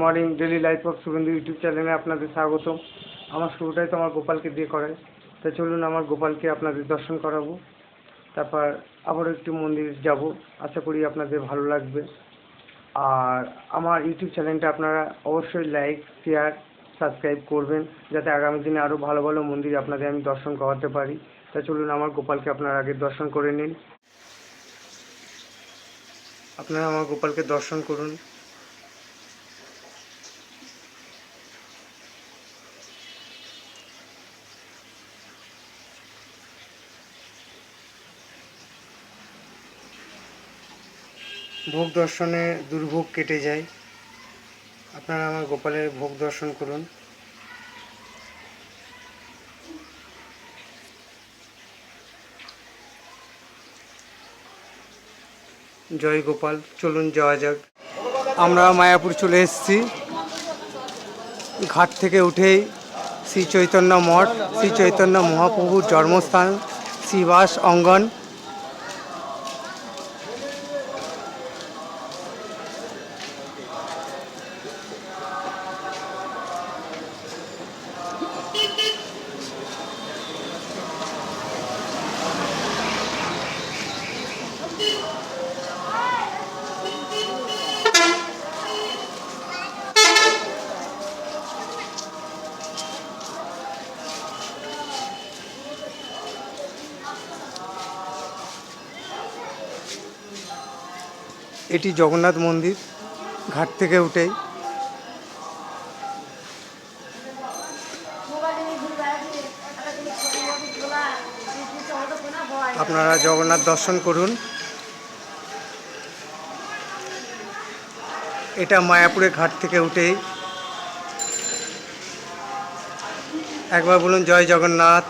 Morning daily life of Suvendu YouTube চ্যানেলে আপনাদের স্বাগত আমার শুরুটাই তো আমার গোপালকে দিয়ে করাই। তা চলুন আমার গোপালকে আপনাদের দর্শন করাবো। তারপর আবারও একটি মন্দির যাব। আশা করি আপনাদের ভালো লাগবে। আর আমার ইউটিউব চ্যানেলটা আপনারা অবশ্যই লাইক, শেয়ার, সাবস্ক্রাইব করবেন, যাতে আগামী দিনে আরও ভালো ভালো মন্দির আপনাদের আমি দর্শন করাতে পারি। তা চলুন আমার গোপালকে আপনারা আগে দর্শন করে নিন। আপনারা আমার গোপালকে দর্শন করুন। ভোগ দর্শনে দুর্ভোগ কেটে যায়। আপনারা আমার গোপালের ভোগ দর্শন করুন। জয় গোপাল, চলুন যাওয়া যাক। আমরা মায়াপুর চলে এসেছি। ঘাট থেকে উঠেই শ্রী চৈতন্য মঠ, শ্রী চৈতন্য মহাপ্রভুর জন্মস্থান শ্রীবাস অঙ্গন। এটি জগন্নাথ মন্দির, ঘাট থেকে উঠেই। আপনারা জগন্নাথ দর্শন করুন। এটা মায়াপুরের ঘাট থেকে উঠেই। একবার বলুন, জয় জগন্নাথ।